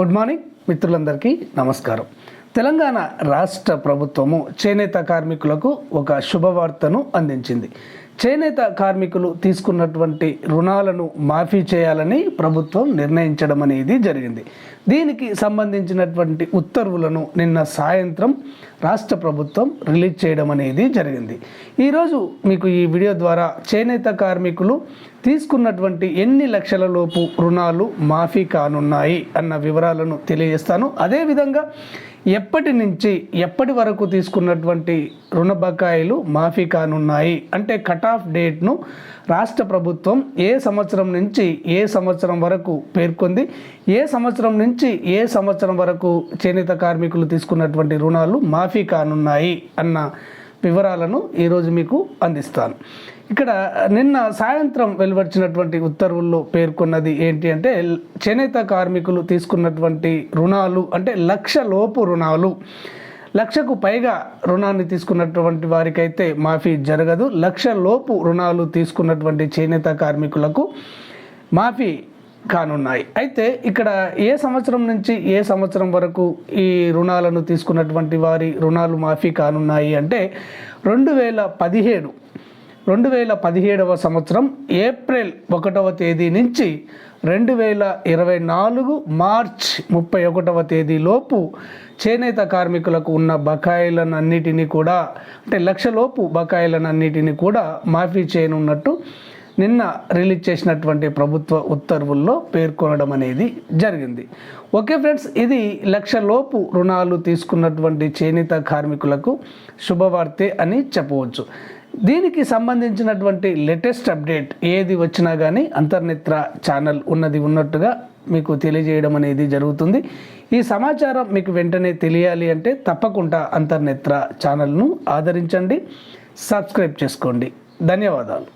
Good morning. మిత్రులందరికీ నమస్కారం. తెలంగాణ రాష్ట్ర ప్రభుత్వము చేనేత కార్మికులకు ఒక శుభవార్తను అందించింది. చేనేత కార్మికులు తీసుకున్నటువంటి రుణాలను మాఫీ చేయాలని ప్రభుత్వం నిర్ణయించడం అనేది జరిగింది. దీనికి సంబంధించినటువంటి ఉత్తర్వులను నిన్న సాయంత్రం రాష్ట్ర ప్రభుత్వం రిలీజ్ చేయడం అనేది జరిగింది. ఈరోజు మీకు ఈ వీడియో ద్వారా చేనేత కార్మికులు తీసుకున్నటువంటి ఎన్ని లక్షల లోపు రుణాలు మాఫీ కానున్నాయి అన్న వివరాలను తెలియజేస్తాను అదేవిధంగా ఎప్పటి నుంచి ఎప్పటి వరకు తీసుకున్నటువంటి రుణ బకాయిలు మాఫీ కానున్నాయి? అంటే కట్ ఆఫ్ డేట్ను రాష్ట్ర ప్రభుత్వం ఏ సంవత్సరం నుంచి ఏ సంవత్సరం వరకు పేర్కొంది? ఏ సంవత్సరం నుంచి ఏ సంవత్సరం వరకు చేనేత కార్మికులు తీసుకున్నటువంటి రుణాలు మాఫీ కానున్నాయి? అన్న వివరాలను ఈరోజు మీకు అందిస్తాను. ఇక్కడ నిన్న సాయంత్రం వెలువడిచినటువంటి ఉత్తర్వుల్లో పేర్కొన్నది ఏంటి అంటే చేనేత కార్మికులు తీసుకున్నటువంటి రుణాలు అంటే లక్ష లోపు రుణాలు లక్షకు పైగా రుణాన్ని తీసుకున్నటువంటి వారికైతే మాఫీ జరగదు. లక్ష లోపు రుణాలు తీసుకున్నటువంటి చేనేత కార్మికులకు మాఫీ కానున్నాయి. అయితే ఇక్కడ ఏ సంవత్సరం నుంచి ఏ సంవత్సరం వరకు ఈ రుణాలను తీసుకున్నటువంటి వారి రుణాలు మాఫీ కానున్నాయి అంటే రెండు వేల పదిహేడు రెండు వేల పదిహేడవ సంవత్సరం ఏప్రిల్ ఒకటవ తేదీ నుంచి రెండు వేల ఇరవై నాలుగు మార్చ్ ముప్పై ఒకటవ తేదీలోపు చేనేత కార్మికులకు ఉన్న బకాయిలనన్నిటినీ కూడా అంటే లక్షలోపు బకాయిలనన్నిటినీ కూడా మాఫీ చేయనున్నట్టు నిన్న రిలీజ్ చేసినటువంటి ప్రభుత్వ ఉత్తర్వుల్లో పేర్కొనడం అనేది జరిగింది. ఓకే ఫ్రెండ్స్ ఇది లక్షలోపు రుణాలు తీసుకున్నటువంటి చేనేత కార్మికులకు శుభవార్తే అని చెప్పవచ్చు. దీనికి సంబంధించినటువంటి లేటెస్ట్ అప్డేట్ ఏది వచ్చినా కానీ అంతర్నేత్ర ఛానల్ ఉన్నది ఉన్నట్టుగా మీకు తెలియజేయడం అనేది జరుగుతుంది. ఈ సమాచారం మీకు వెంటనే తెలియాలి అంటే తప్పకుండా అంతర్నేత్ర ఛానల్ను ఆదరించండి. సబ్స్క్రైబ్ చేసుకోండి. ధన్యవాదాలు.